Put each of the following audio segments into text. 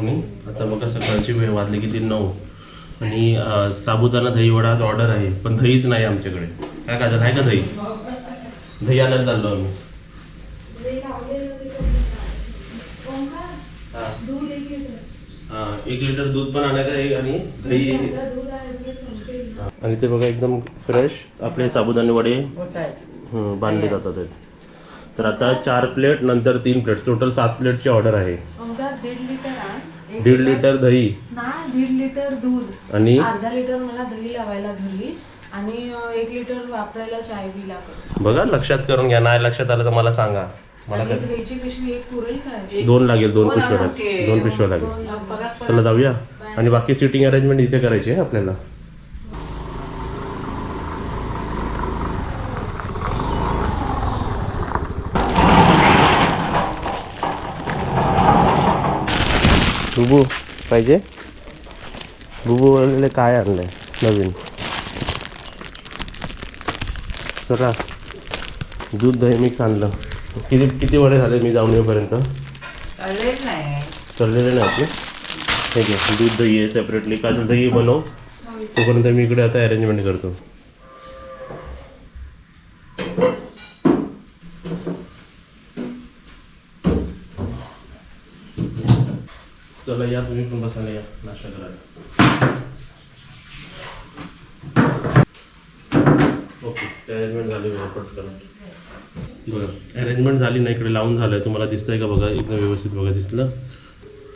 Morning आता बघा सकाळची वेळ वाजली किती? नऊ. आणि साबुदाना साबुदाणा दही वडा ऑर्डर आहे पण दहीच नाही आमच्याकडे. काय काजल आहे का दही? दही आणायला चाललो आम्ही. एक लिटर दूध पण आणायचं आहे आणि दही. आणि ते बघा एकदम फ्रेश आपले साबुदाणे वडे. बांधले जातात तर आता चार प्लेट नंतर तीन प्लेट टोटल सात प्लेटची ऑर्डर आहे. दीड लिटर दही. ना दीड लिटर दूध. आणि? अर्धा लिटर मला दही लावायला घरी आणि एक लिटर वापरायला चाय बी लागत बघा लक्षात करून घ्या. नाही लक्षात आलं तर मला सांगा. मला आणि काय दहीची पिशवी एक पुरेल काय? दोन लागेल दोन पिशव्या लागेल. दोन पिशव्या लागेल. चला जाऊया. आणि बाकी सिटिंग अरेंजमेंट इथे करायची आहे आपल्याला. बुबू पाहिजे? बुबू बोललेले काय आणलंय नवीन. चला दूध दही मिक्स आणलं. किती किती वडे झाले मी जाऊन येईपर्यंत चाललेले नाही. आपले ठीक आहे दूध दही आहे सेपरेटली काजल दही बनव. तोपर्यंत मी इकडे आता अरेंजमेंट करतो चला या तुम्ही पण बसायला या नाश्ता करायला ओके अरेंजमेंट झाली बघा पटकन बघा अरेंजमेंट झाली ना इकडे लावून झालं तुम्हाला दिसतंय का बघा एकदम व्यवस्थित बघा दिसलं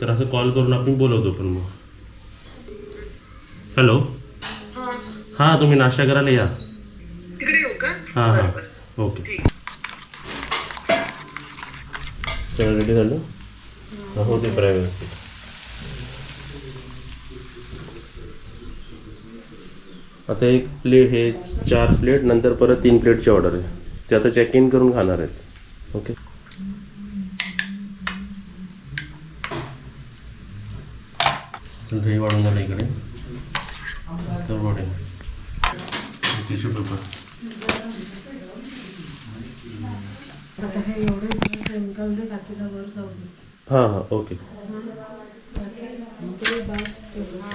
तर असं कॉल करून आपण बोलवतो पण मग हॅलो हां तुम्ही नाश्ता करायला या हां हां ओके रेडी झालं हां होते प्राय आता एक प्लेट हे चार प्लेट नंतर परत तीन प्लेटची ऑर्डर आहे. ते आता चेक इन करून खाणार आहेत. ओके चल दही वाढून झालं इकडे. तर वडे टिश्यू पेपर. आता हे हां हां ओके.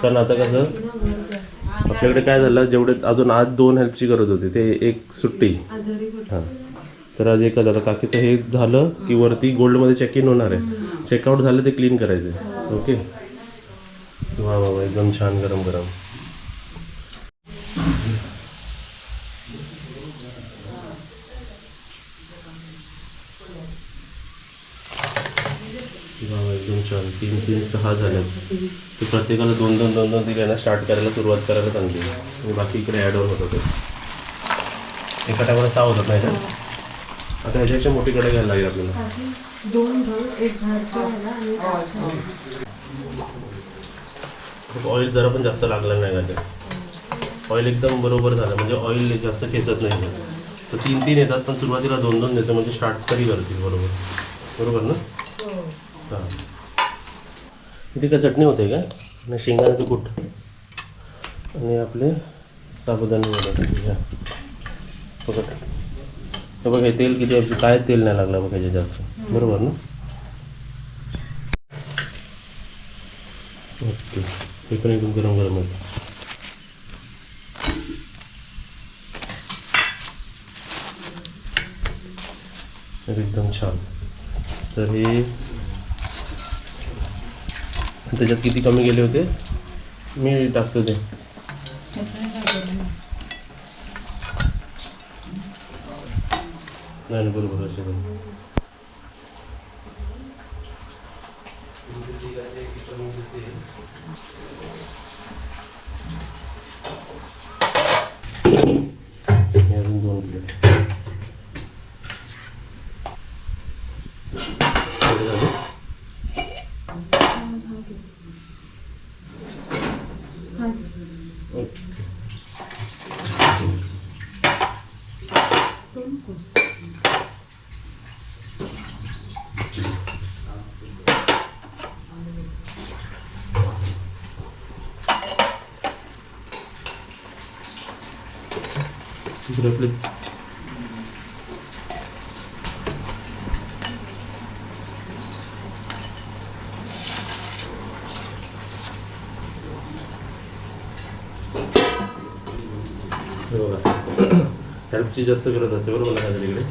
कारण आता कसं आपल्याकडे काय झालं जेवढे अजून आज दोन हेल्पची गरज होती ते एक सुट्टी. हां. तर आज एकच आता काकीचं हे झालं की वरती गोल्डमध्ये चेक इन होणार आहे. चेकआउट झालं ते क्लीन करायचं ओके वा वा वा. एकदम छान गरम गरम वा वा एकदम छान तीन तीन सहा झाल्यात ते प्रत्येकाला दोन दोन दोन दोन दिले ना स्टार्ट करायला सुरुवात करायला सांगते. आणि बाकी इकडे ॲड होतं ते एका टायमाला सहा होतात नाही का? आता ह्याच्यापेक्षा मोठी कडे घ्यायला लागेल आपल्याला. ऑइल जरा पण जास्त लागलं नाही का ते? ऑइल एकदम बरोबर झालं. म्हणजे ऑइल जास्त खेचत नाही तर तीन तीन येतात पण सुरुवातीला दोन दोन देतो. म्हणजे स्टार्ट तरी करतील बरोबर. बरोबर ना? हो. इथे काय चटणी होते का? आणि शेंगाण्याचं कूट आणि आपले साबुदाणे वगैरे घ्या बघा. तर बघा तेल किती आपलं काय तेल नाही लागलं बघा ह्याच्यात जास्त. बरोबर ना? ओके. हे पण एकदम गरम गरम आहे. एकदम छान. तर हे त्याच्यात किती कमी गेले होते? मी टाकतो ते. नाही नाही, बरोबर असे बरोबर घे प्लीज हेल्पची जास्त गरज असते बरोबर लागेल इकडे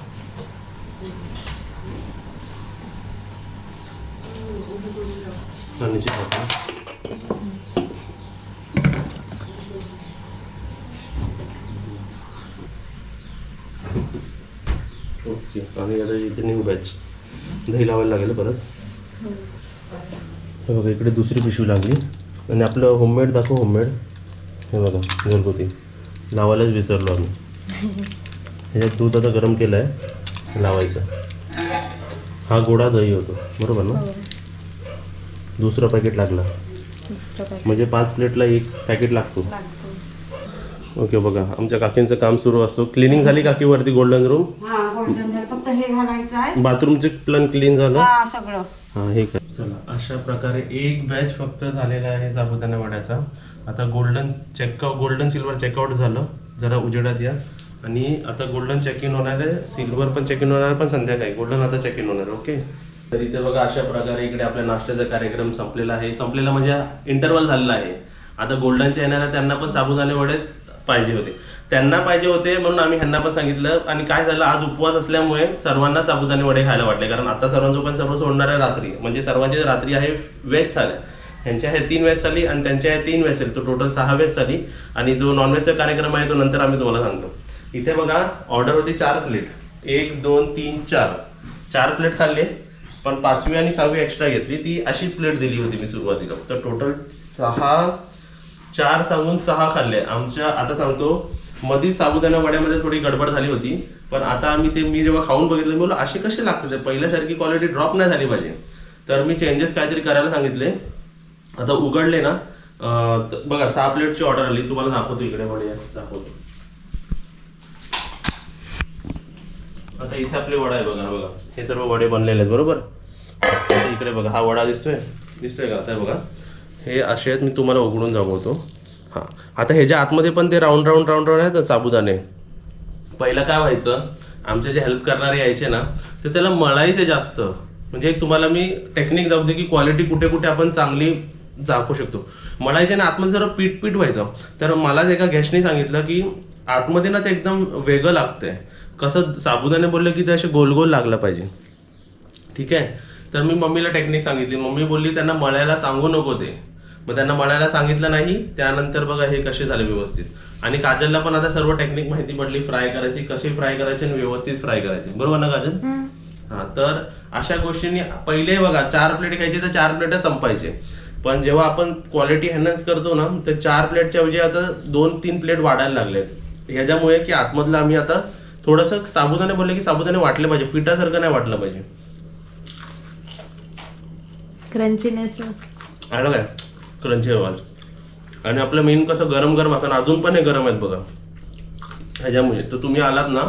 दही लावायला लागेल परत. हे बघा इकडे दुसरी पिशवी लागली. आणि आपलं होममेड दाखव होममेड हे बघा घरगुती. लावायलाच विसरलो आम्ही. ह्याच्यात दूध आता गरम केलं आहे लावायचं. हा गोडा दही होतो बरोबर ना? दुसरं पॅकेट लागला म्हणजे पाच प्लेटला एक पॅकेट लागतो. ओके बघा आमच्या काकींचं काम सुरू असतो. क्लिनिंग झाली काकी वरती गोल्डन रूम हा फक्त हे घालायचं आहे. बाथरूमचे प्लन क्लीन झालं? हा सगळं. हा हे काय? चला अशा प्रकारे एक बॅच फक्त झालेला आहे साबुदाणा वड्याचा. आता golden checkout golden silver checkout झालं. जरा उजेडात या. आणि आता गोल्डन चेक इन होणार आहे. सिल्वर पण चेक इन होणार पण संध्याकाळी. गोल्डन आता चेक इन होणार ओके तर इथे बघा अशा प्रकारे इकडे आपल्या नाश्त्याचा कार्यक्रम संपलेला आहे. संपलेला म्हणजे इंटरवल झालेला आहे. आता गोल्डनच्या येणाऱ्या त्यांना पण साबुदाणे वडेच पाहिजे होते. त्यांना पाहिजे होते म्हणून आम्ही ह्यांना पण सांगितलं. आणि काय झालं आज उपवास असल्यामुळे सर्वांना साबुदाणे वडे खायला वाटले. कारण आता सर्वांचं पण सर्व सोडणार आहे रात्री. म्हणजे सर्वांची रात्री आहे वेस्ट झाल्या ह्यांच्या आहे तीन वेस झाली आणि त्यांच्या आहे तीन वेस झाली तो टोटल सहा वेस झाली आणि जो नॉनव्हेजचा कार्यक्रम आहे तो नंतर आम्ही तुम्हाला सांगतो. इथे बघा ऑर्डर होती चार प्लेट एक दोन तीन चार. चार प्लेट खाल्ले. पण पाचवी आणि सहावी एक्स्ट्रा घेतली. ती अशीच प्लेट दिली होती मी सुरुवातीला. तर टोटल सहा चार सांगून सहा खाल्ले. आमच्या आता सांगतो मधी साबुदाणा वड्यामध्ये थोडी गडबड झाली होती. पण आता आम्ही ते मी जेव्हा खाऊन बघितलं मी बोललो असे कसे लागते पहिल्यासारखी क्वालिटी ड्रॉप नाही झाली पाहिजे. तर मी चेंजेस काहीतरी करायला सांगितले. आता उघडले ना बघा सहा प्लेटची ऑर्डर आली. तुम्हाला दाखवतो इकडे वडे दाखवतो. आता इथे आपले वडा आहे बघा बघा. हे सर्व वडे बनलेले आहेत बरोबर? आता इकडे बघा हा वडा दिसतोय? दिसतोय का? आता बघा. हे असे आहेत मी तुम्हाला उघडून दाखवतो. हां. आता ह्याच्या आतमध्ये पण ते राऊंड राऊंड राऊंड राऊंड आहेत ना साबुदाणे. पहिलं काय व्हायचं आमचे जे हेल्प करणारे यायचे ना ते त्याला मळायचे जास्त. म्हणजे एक तुम्हाला मी टेक्निक दाखवते की क्वालिटी कुठे कुठे आपण चांगली दाखवू शकतो. मळायचे ना आतमध्ये जरा पीठ पीठ व्हायचं. तर मलाच एका गॅसने सांगितलं की आतमध्ये ना ते एकदम वेगळं लागतंय. कसं साबुदाणे बोललं की ते असे गोल गोल लागलं पाहिजे. ठीक आहे? तर मी मम्मीला टेक्निक सांगितली. मम्मी बोलली त्यांना मळायला सांगू नको ते. मग त्यांना मळायला सांगितलं नाही त्यानंतर बघा हे कसे झाले व्यवस्थित. आणि काजलला पण आता सर्व टेक्निक माहिती पडली फ्राय करायची कशी फ्राय करायची आणि व्यवस्थित फ्राय करायची. बरोबर ना काजल? हा तर अशा गोष्टींनी पहिले बघा चार प्लेट घ्यायचे तर चार प्लेट संपायचे. पण जेव्हा आपण क्वालिटी एनहान्स करतो ना तर चार प्लेटच्या ऐवजी आता दोन तीन प्लेट वाढायला लागले. ह्याच्यामुळे की आतमधलं आम्ही आता थोडंसं साबुदाणे बोलले की साबुदाणे वाटले पाहिजे पिठासारखं नाही वाटलं पाहिजे. क्रंचीनेस आलं काय क्रंची आवाज. आणि आपलं मेन कसं गरम गरम असतं अजून पण हे गरम आहेत बघा. ह्याच्यामुळे. तर तुम्ही आलात ना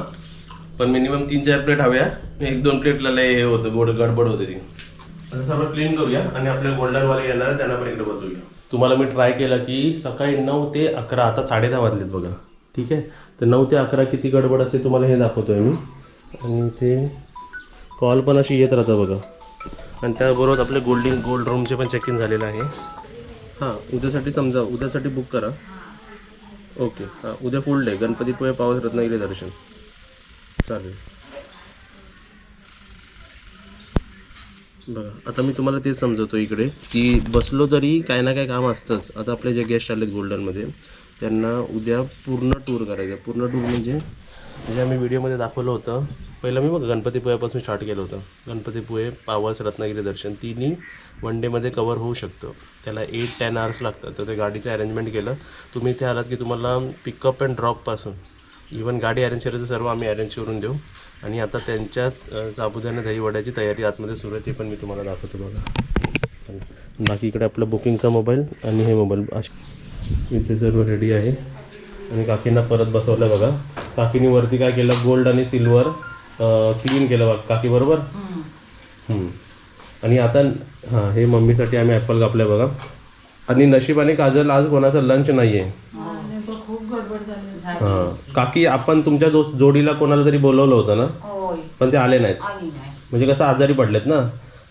पण मिनिमम तीन चार प्लेट हव्या. एक दोन प्लेटला लय हे होतं गोड गडबड होते ती. आता सर्व क्लीन करूया आणि आपले गोल्डनवाले येणार आहेत, त्यांना पण इकडे बसवूया. तुम्हाला मी ट्राय केलं की सकाळी नऊ ते अकरा आता साडे दहा वाजलेत बघा. ठीक आहे? तर नऊ ते अकरा किती गडबड असते तुम्हाला हे दाखवतो आहे मी. आणि ते कॉल पण अशी येत राहतं बघा. आणि त्याबरोबर आपले गोल्डिंग गोल्ड रूमचे पण चेक इन झालेलं आहे. हां उद्यासाठी समजा उद्यासाठी बुक करा. ओके हां उद्या फुल डे गणपतीपुळे पावस रत्नागिरी दर्शन. चालेल. बघा आता मी तुम्हाला तेच समजवतो इकडे की बसलो तरी काय ना काय काम असतंच. आता आपले जे गेस्ट आलेत गोल्डनमध्ये त्यांना उद्या पूर्ण टूर करायचं आहे. पूर्ण टूर म्हणजे जे आम्ही व्हिडिओमध्ये दाखवलं होतं पहिलं मी बघा गणपतीपुळ्यापासून स्टार्ट केलं होतं. गणपतीपुळे पावस रत्नागिरी दर्शन तिन्ही वन डेमध्ये कवर होऊ शकतं. त्याला एट टेन आवर्स लागतात. तर ते गाडीचं अरेंजमेंट केलं. तुम्ही इथे आलात की तुम्हाला पिकअप अँड ड्रॉपपासून इवन गाडी अरेंज करायचं सर्व आम्ही अरेंज करून देऊ. आणि आता त्यांच्याच साबुदाणा दही वड्याची तयारी आतमध्ये सुरू आहे ती पण मी तुम्हाला दाखवतो बघा. चालेल. बाकी इकडे आपलं बुकिंगचा मोबाईल आणि हे मोबाईल इथे सर्व रेडी आहे. आणि काकींना परत बसवलं बघा. काकीने वरती काय केलं? गोल्ड आणि सिल्वर क्लीन केलं बघा. काकी बरोबर. आणि आता हां हे मम्मीसाठी आम्ही ॲपल कापलं बघा. आणि नशिबाने काजल आज कोणाचं लंच नाही आहे हां. काकी आपण तुमच्या दोस्त जोडीला कोणाला तरी बोलवलं होतं ना? पण ते आले नाहीत. म्हणजे कसं आजारी पडलेत ना?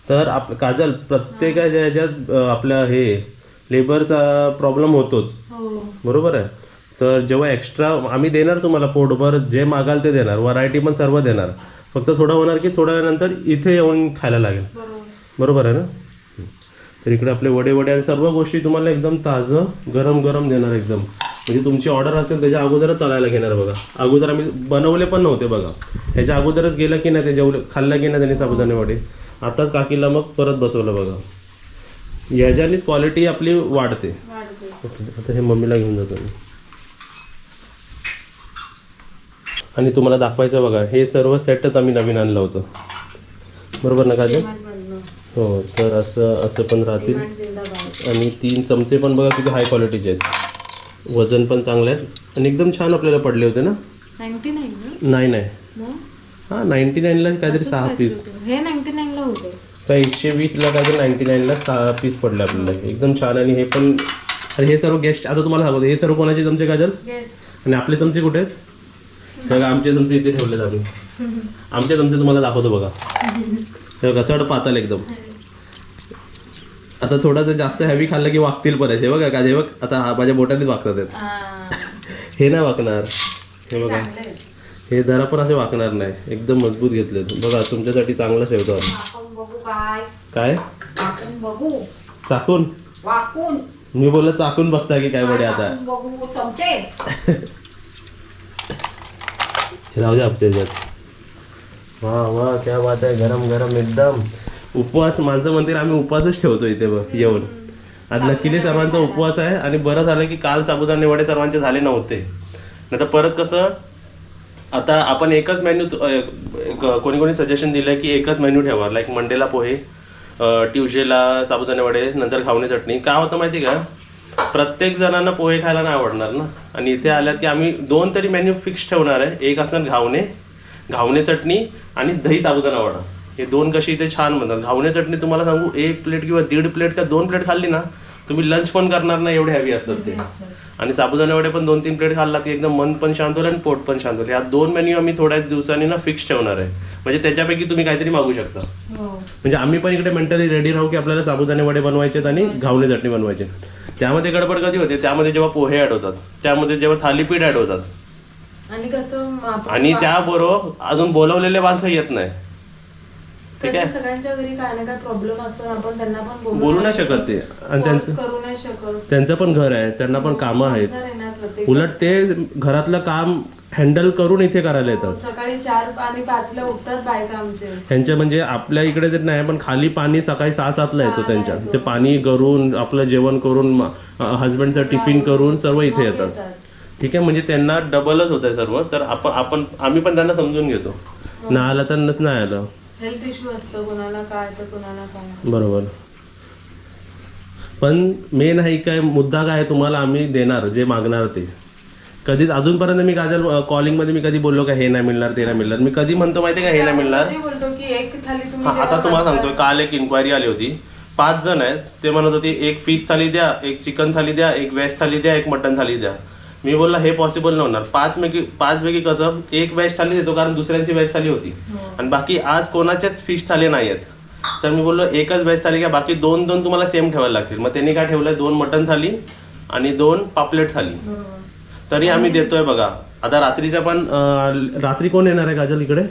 तर आप काजल प्रत्येकाच्या ह्याच्यात आपल्या हे लेबरचा प्रॉब्लेम होतोच. हो. बरोबर आहे? तर जेव्हा एक्स्ट्रा आम्ही देणार तुम्हाला पोटभर जे मागाल ते देणार. व्हरायटी पण सर्व देणार. फक्त थोडं होणार की थोड्या वेळानंतर इथे येऊन खायला लागेल. बरोबर. आहे ना? तर इकडे आपले वडे वडे आणि सर्व गोष्टी तुम्हाला एकदम ताजं गरम गरम देणार एकदम. म्हणजे तुमची ऑर्डर असेल त्याच्या अगोदरच तळायला घेणार बघा. अगोदर आम्ही बनवले पण नव्हते बघा. ह्याच्या अगोदरच गेलं की नाही ते जेवले खाल्लं की नाही त्यांनी साबुदाणे वडे. आताच काकीला मग परत बसवलं बघा. ह्याच्यानीच क्वालिटी आपली वाढते. आता हे मम्मीला घेऊन जातो मी. आणि तुम्हाला दाखवायचं बघा हे सर्व सेटच आम्ही नवीन आणलं होतं. बरोबर ना काजल? बनणं हो तर असं असं पण राहतील. आणि तीन चमचे पण बघा किती हाय क्वालिटीचे आहेत. वजन पण चांगलं आहे. आणि एकदम छान आपल्याला पडले होते ना? नाही नाही. हां नाईन्टी नाईनला काहीतरी सहा पीस हे नाईन्टी नाईनला होते. तर एकशे वीसला काहीतरी नाईन्टी नाईनला सहा पीस पडले आपल्याला. एकदम छान. आणि हे पण आणि हे सर्व गेस्ट आता तुम्हाला सांगतो हे सर्व कोणाचे चमचे काजल? आणि आपले चमचे कुठे आहेत? बघा आमचे चमचे इथे ठेवलेत आम्ही. आमचे चमचे तुम्हाला दाखवतो बघा. हे बघा चढ पाताल एकदम. आता थोडंसं जास्त हॅवी खाल्लं की वागतील परत हे बघा का हे बघ आता हा माझ्या बोटानेच वागतात हे. नाही वाकणार हे बघा. हे जरा पण असे वाकणार नाही. एकदम मजबूत घेतलेत. बघा तुमच्यासाठी चांगलं ठेवतो आम्ही काय? चाकून? मी बोललो चाकून बघता की काय वडे आता आपण बघू चमचे हे राहू दे आमच्या ह्याच्यात वा वा क्या बात आहे. गरम गरम एकदम. उपवास माणसं म्हणतील आम्ही उपवासच ठेवतो इथे बघ येऊन. आज नक्कीने सर्वांचा उपवास आहे आणि बरं झालं की काल साबुदाणे वडे सर्वांचे झाले नव्हते. नाही तर परत कसं आता आपण एकच मेन्यू कोणी कोणी सजेशन दिलं की एकच मेन्यू ठेवा लाईक मंडेला पोहे ट्युजडेला साबुदाणे वडे नंतर खावणे चटणी. काय होतं माहिती का? प्रत्येक जणांना पोहे खायला नाही आवडणार ना? आणि इथे आल्यात की आम्ही दोन तरी मेन्यू फिक्स ठेवणार आहे. एक असणार घावणे घावणे चटणी आणि दही साबुदाणा वडा. हे दोन कशी इथे छान बनतात. घावणे चटणी तुम्हाला सांगू एक प्लेट किंवा दीड प्लेट का दोन प्लेट खाल्ली ना तुम्ही लंच पण करणार नाही एवढे हॅवी असतात ते. आणि साबुदाणे वडे पण दोन तीन प्लेट खाल्ला की एकदम मन पण शांत होईल आणि पोट पण शांत होईल. या दोन मेन्यू आम्ही थोड्या दिवसांनी ना फिक्स ठेवणार आहे. म्हणजे त्याच्यापैकी तुम्ही काहीतरी मागू शकता. हो. म्हणजे आम्ही पण इकडे मेंटली रेडी राहू की आपल्याला साबुदाणे वडे बनवायचे आणि घावणे चटणी बनवायचे त्यामध्ये गडबड कधी होते? त्यामध्ये जेव्हा पोहे ऍड होतात. त्यामध्ये जेव्हा थालीपीठ ऍड होतात. आणि कसं आपण आणि त्याबरोबर अजून बोलवलेले माणसं येत नाही. ठीक कसं आहे? सगळ्यांच्या घरी काय ना काय प्रॉब्लेम असतो आपण त्यांना पण बोलू बोलू नाही शकत ते. आणि त्यांचं force करू नाही शकत. त्यांचं पण घर आहे. त्यांना पण कामं आहेत. संसार आहे ना प्रत्येक उलट ते घरातलं काम हँडल करून इथे करायला येतात. सकाळी चार आणि पाचला उठतात बायका आमचे. त्यांच्या म्हणजे आपल्या इकडे तर नाही पण खाली पाणी सकाळी सहा सातला येतो त्यांच्या. ते पाणी करून आपलं जेवण करून हस्बंडचं टिफिन करून सर्व इथे येतात. येतात. ठीक आहे म्हणजे त्यांना डबलच होत आहे सर्व. तर आपण आपण आम्ही पण त्यांना समजून घेतो. नाही आलं तर नाही आलं. हेल्थ इश्यू असतं कोणाला काय तर कोणाला काय बरोबर. पण मेन आहे काय मुद्दा काय तुम्हाला आम्ही देणार जे मागणार ते. कधीच अजूनपर्यंत मी काजल कॉलिंगमध्ये मी कधी बोललो का हे नाही मिळणार ते नाही मिळणार. मी कधी म्हणतो माहिती आहे का हे नाही मिळणार? कधी बोलतो की एक थाली तुम्ही हा आता तुम्हाला सांगतोय काल एक इन्क्वायरी आली होती. पाच जण आहेत ते म्हणत होते एक फिश थाली द्या एक चिकन थाली द्या एक व्हेज थाली द्या एक मटन थाली द्या. मी बोलला हे पॉसिबल नाही होणार. पाच पैकी पाच पैकी कसं एक व्हेज थाली देतो कारण दुसऱ्यांची व्हेज थाली होती. हो. आणि बाकी आज कोणाच्याच फिश थाली नाही आहेत. तर मी बोललो एकच व्हेज थाली घ्या बाकी दोन दोन तुम्हाला सेम ठेवायला लागतील. मग त्यांनी काय ठेवलंय दोन मटन थाली आणि दोन पापलेट थाली. बरोबर. तरी आम्ही देतोय बघा. आता रात्रीच्या पण अं, रात्री कोण येणार आहे काजल इकडे?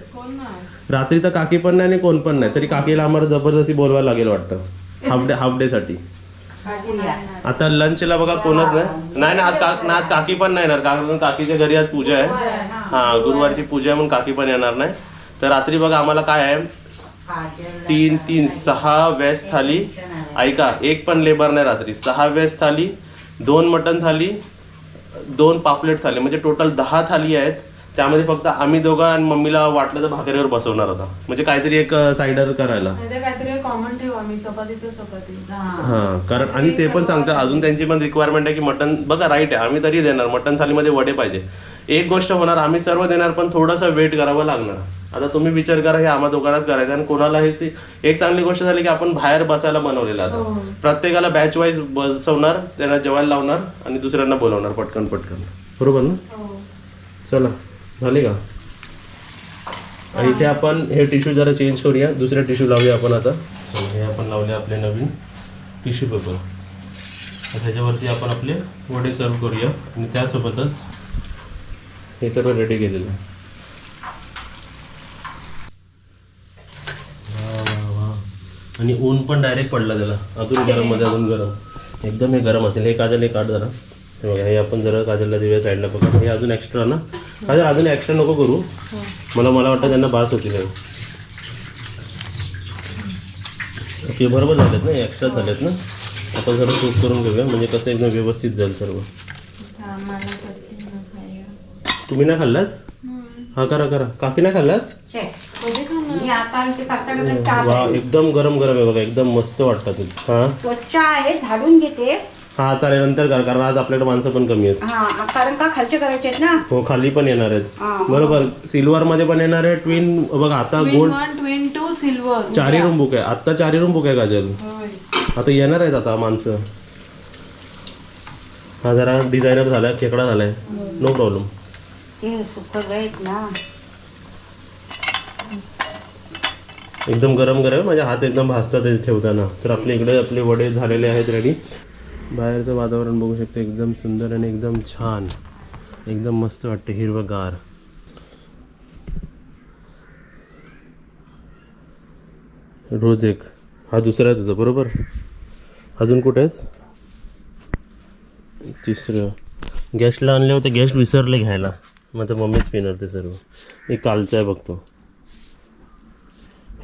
रात्री तर काकी पण नाही आणि कोण पण नाही. तरी काकीला आम्हाला जबरदस्ती बोलवायला लागेल वाटतं. हाफ डे हाफ डे साठी. आता लंचला बघा कोणच नाही. नाही नाही आज का आज काकी पण नाही येणार. कारण काकीच्या घरी आज पूजा आहे. हा गुरुवारची पूजा आहे म्हणून काकी पण येणार नाही. तर रात्री बघा आम्हाला काय आहे? तीन तीन सहा वेज थाली. ऐका एक पण लेबर नाही रात्री. सहा वेज थाली दोन मटन थाली दोन पापलेट थाली म्हणजे टोटल दहा थाली आहेत. त्यामध्ये फक्त आम्ही दोघं आणि मम्मीला वाटलं तर भाकरीवर बसवणार होता म्हणजे काहीतरी एक सायडर करायला. काहीतरी कॉमन ठेवू आम्ही चपातीचं चपाती. हा. कारण आणि ते पण सांगतो अजून त्यांची पण रिक्वायरमेंट आहे की मटन बघा राईट आहे आम्ही तरी देणार मटन थालीमध्ये वडे पाहिजे. एक गोष्ट होणार आम्ही सर्व देणार पण थोडंसं वेट करावं लागणार. आता तुम्ही विचार करा हे आम्हा दोघांनाच करायचं आणि कोणाला हे एक चांगली गोष्ट झाली की आपण बाहेर बसायला बनवलेलं आता. हो. प्रत्येकाला बॅच वाईज बसवणार त्यांना जेवायला लावणार आणि दुसऱ्यांना बोलवणार पटकन पटकन. बरोबर ना? हो. चला झाले का? आणि इथे आपण हे टिश्यू जरा चेंज करूया. दुसरे टिश्यू लावूया आपण आता. हे आपण लावले आपले नवीन टिश्यू पेपर त्याच्यावरती आपण आपले वडे सर्व करूया. आणि त्यासोबतच हे सर्व रेडी केलेलं आहे वा, वा, वा. आणि ऊन पण डायरेक्ट पडलं त्याला. अजून गरममध्ये अजून गरम. एकदम हे गरम असेल. हे काजल हे काढ जरा. हे बघा हे आपण जरा काजलला देऊया साईडला बघा. हे अजून एक्स्ट्रा ना? काजल अजून एक्स्ट्रा नको करू. मला मला वाटतं त्यांना बास होतील. हे. ओके बरोबर झालेत ना? एक्स्ट्रा झालेत ना? आपण सर्व सूप करून घेऊया. म्हणजे कसं एकदम व्यवस्थित जाईल सर्व. हा ना. तुम्ही नाही खाल्लात? हा करा करा. काकी नाही खाल्लात? छे. कधी खाणार मी आता इथे करता करता चहा वा. एकदम गरम गरम आहे बघा एकदम मस्त वाटतात ते. हा? स्वच्छ आहे झाडून घेते. हा चालेल नंतर कर कारण आज आपल्याकडे माणसं पण कमी आहेत. हा कारण का खालचे करायचे आहेत ना? हो खाली पण येणार आहेत. हा, बरोबर सिल्वर मध्ये पण येणार आहे ट्विन बघा आता twin gold one twin two silver चारही रूम बुक आहे. आता चारही रूम बुक आहे काजल. आता येणार आहेत आता माणसं. हा जरा डिझायनर झालाय खेकडा झालाय. नो प्रॉब्लेम ते आहेत ना. एकदम गरम गरम आहे. हात एकदम भासतात ते ठेवताना. तर आपल्या इकडे आपले वडे झालेले आहेत रेडी बाहेरचं वातावरण बघू शकते एकदम सुंदर आणि एकदम छान. एकदम मस्त वाटते हिरवगार. रोज एक. हा दुसरा आहे तुझा बरोबर? अजून कुठे आहेस? तिसरं. गेस्टला आणले होते गेस्ट विसरले घ्यायला. मग मम्मीच पिणार ते सर्व. एक कालचं आहे बघतो.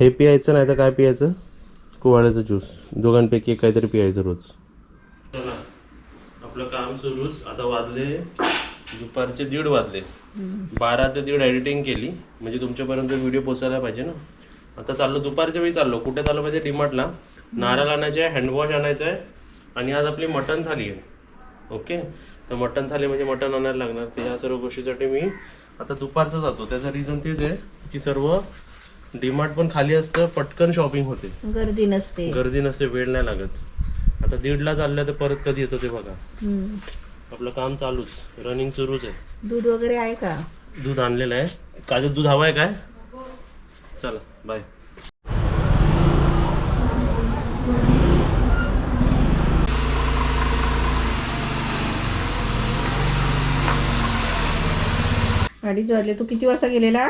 हे पियायचं नाही तर काय पियायचं? कुवाळ्याचं ज्यूस दोघांपैकी एक काहीतरी पियायचं रोज. चला. आपलं काम सुरूच. आता वाजले दुपारचे दीड वाजले. बारा ते दीड एडिटिंग केली. म्हणजे तुमच्यापर्यंत व्हिडिओ पोचायला पाहिजे ना? आता चाललो दुपारच्या वेळी चाललो. कुठे चाललो पाहिजे? डीमार्टला. नारळ आणायचे आहे हँडवॉश आणायचं आहे. आणि आज आपली मटण थाली आहे. ओके तर मटण थाली म्हणजे मटण आणायला लागणार. तर या सर्व गोष्टीसाठी मी आता दुपारचं जातो. त्याचं रिझन तेच आहे की सर्व डीमार्ट पण खाली असतं पटकन शॉपिंग होते. गर्दी नसते. गर्दी नसते वेळ नाही लागत. आता दीडला चाललं तर परत कधी येतं ते बघा. हम्म. आपलं काम चालूच रनिंग सुरूच आहे. दूध वगैरे आहे का? दूध आणलेलं आहे. काजू दूध हवं आहे काय? चला बाय अडीच वाजले तू किती वाजता गेलेला?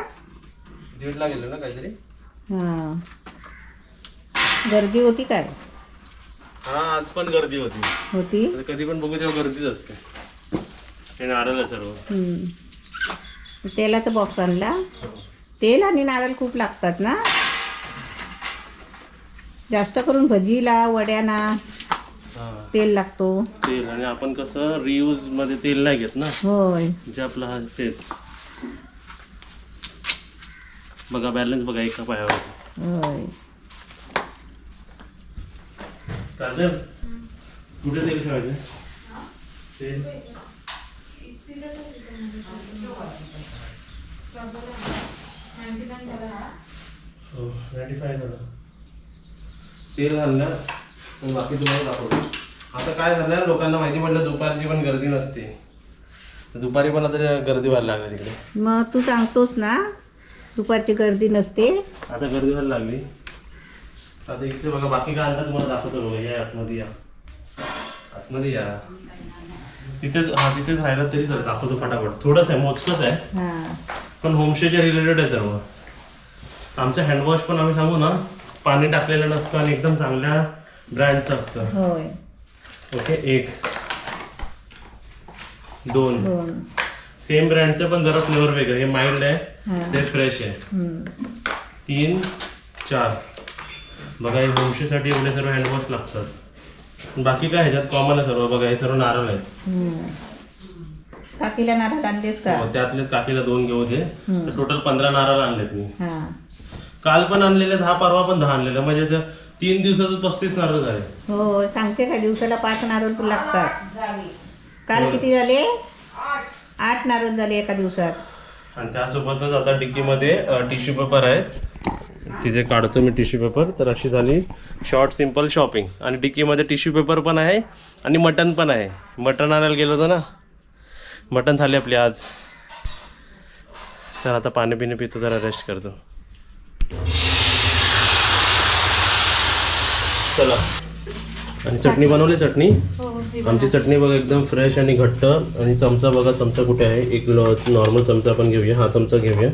दीडला गेलो ना काहीतरी? हा. गर्दी होती काय? हा आज पण गर्दी होती. होती? आता कधी पण बघू तेव्हा गर्दीच असते. हे नारळ आहे सर्व. हम्म. तेलाचा बॉक्स आणला. तेल आणि नारळ खूप लागतात ना? जास्त करून भजीला वड्याना हा. तेल लागतो. तेल आणि आपण कसं रियूजमध्ये तेल नाही घेत ना? होय. जे आपलं हा तेच. बघा बॅलन्स बघा एका पायावर. होय. काजल कुठे तेल ठेवायचं तेल हो, 95 झालं. तेल घाललं मग बाकी तुम्हाला दाखवतो. आता काय झालं लोकांना माहिती पडलं दुपारची पण गर्दी नसते. दुपारी पण आता गर्दी व्हायला लागली तिकडे. मग तू सांगतोस ना दुपारची गर्दी नसते. आता गर्दी व्हायला लागली. आता इथे बघा बाकी काय आणतात तुम्हाला दाखवतो बघा. या आतमध्ये या. आतमध्ये या. तिथे हा तिथेच राहिला तरी चालेल. दाखवतो फटाफट. थोडंच आहे मोजकंच आहे. हा. पण होमस्टेच्या रिलेटेड आहे सर्व. आमचं हँडवॉश पण आम्ही सांगू ना पाणी टाकलेलं नसतं आणि एकदम चांगल्या ब्रँडचं असतं. होय. ओके एक दोन दोन. सेम ब्रँडचं पण जरा फ्लेवर वेगळं. हे माइल्ड आहे हा. ते फ्रेश आहे. तीन चार. बघा हे होमस्टेसाठी एवढे सर्व हँडवॉश लागतात. बाकी काय ह्याच्यात कॉमन आहे सर्व? बघा हे सर्व नारळ आहे. हम्म. काकीला नारळ आणलेस का? त्यातले काकीला दोन घेऊ दे तर टोटल पंधरा नारळ आणलेत मी. हा. काल पण आणलेले दहा परवा पण दहा आणलेले. म्हणजे ते तीन दिवसात पस्तीस नारळ झाले. हो सांगते का? दिवसाला पाच नारळ लागतात. काल किती झाले? आठ नारळ झाले एका दिवसात. आणि त्यासोबतच आता डिक्कीमध्ये टिश्यू पेपर आहेत. तिथे काढतो मी टिश्यू पेपर. तर अशी झाली शॉर्ट सिंपल शॉपिंग. आणि डिक्कीमध्ये टिश्यू पेपर पण आहे आणि मटन पण आहे. मटन आणायला गेलो होतो ना? मटन झाले आपली आज. चल आता पाणी पिणे पितो जरा रेस्ट करतो. चला. आणि चटणी बनवली चटणी. हो हे आमची चटणी बघा एकदम फ्रेश आणि घट्ट. आणि चमचा बघा चमचा कुठे आहे? एक नॉर्मल चमचा आपण घेऊया. हा चमचा घेऊया.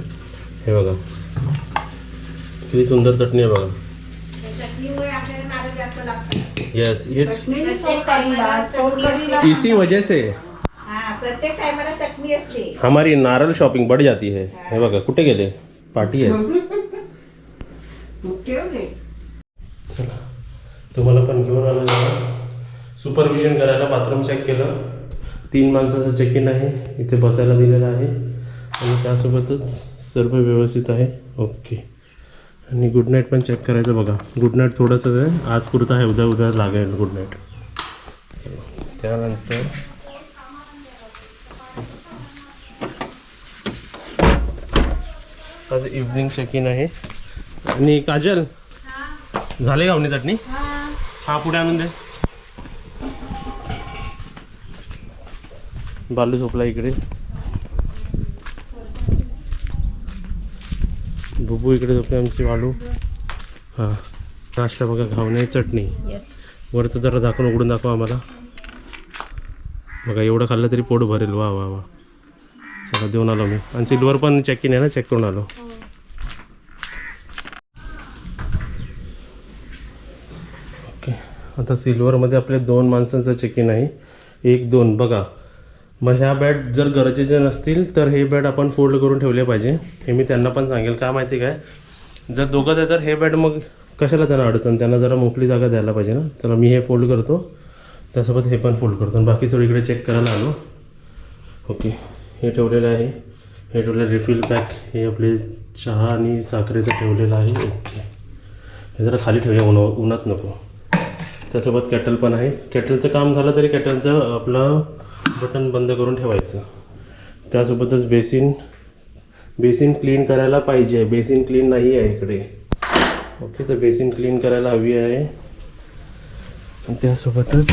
हे बघा. किती सुंदर चटणी आहे बघा. चटणीमुळे आपल्याला नारळ जास्त लागतात येस सोलकढीला इसी वजह से. प्रत्येक टायमाला चटणी असते. हमारी नारल शॉपिंग बढ़ जाती है. हे बघा कुठे गेले? पार्टी आहे. तुम्हाला पण घेऊन आलो सुपरविजन करायला बाथरूम चेक केलं. तीन माणसाचं चेक इन आहे. इथे बसायला दिलेलं आहे. आणि त्यासोबतच सर्व व्यवस्थित आहे. ओके आणि गुड नाईट पण चेक करायचं बघा. गुड नाईट थोडंसं आहे आज पुरतं आहे. उद्या उद्या लागेल गुड नाईट चला. त्यानंतर आज इव्हनिंग चेक इन आहे. आणि काजल? झाले गावणी चटणी? हा पुढे आणून दे. बालू झोपला इकडे. बुबू इकडे झोपले आमची बालू. हां. नाश्ता बघा घावणे चटणी. वरचं जरा दाखवून उघडून दाखवा आम्हाला. बघा एवढं खाल्लं तरी पोट भरेल. वा वा वा. चला देऊन आलो मी. आणि सिल्वर पण चेक आहे ना चेक करून आलो. आता सिल्वरमध्ये आपले दोन माणसांचं चेक इन आहे. एक दोन. बघा मग ह्या बॅट जर गरजेचे नसतील तर हे बॅट आपण फोल्ड करून ठेवले पाहिजे. हे मी त्यांना पण सांगेल. का माहिती काय? जर दोघंच आहे तर हे बॅट मग कशाला त्यांना अडचण? त्यांना जरा मोकळी जागा द्यायला पाहिजे ना. तर मी हे फोल्ड करतो. त्यासोबत हे पण फोल्ड करतो. आणि बाकी सगळीकडे चेक करायला आलो. ओके. हे ठेवलेलं आहे. हे ठेवलेलं रिफिल पॅक हे आपले चहा आणि साखरेचं ठेवलेलं आहे. ओके. हे जरा खाली ठेवूया. उन्हा उन्हात नको. त्यासोबत कॅटल पण आहे. कॅटलचं काम झालं तरी कॅटलचं आपलं बटन बंद करून ठेवायचं. त्यासोबतच बेसिन बेसिन क्लीन करायला पाहिजे बेसिन क्लीन नाही आहे इकडे. ओके तर बेसिन क्लीन करायला हवी आहे. त्यासोबतच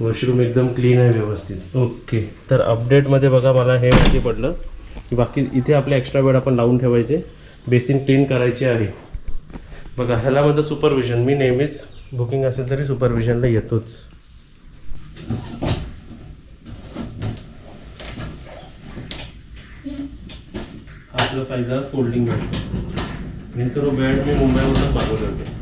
वॉशरूम एकदम क्लीन आहे व्यवस्थित. ओके तर अपडेटमध्ये बघा मला हे माहिती पडलं की बाकी इथे आपले एक्स्ट्रा बेड आपण लावून ठेवायचे. बेसिन क्लीन करायची आहे. बघा ह्याला म्हणतं सुपरविजन मी नेहमीच बुकिंग असेल तरी सुपरविजनला येतोच. हा आपला फायदा फोल्डिंग बेडचा हे सर्व बेड मी मुंबईवरून मागवले होते.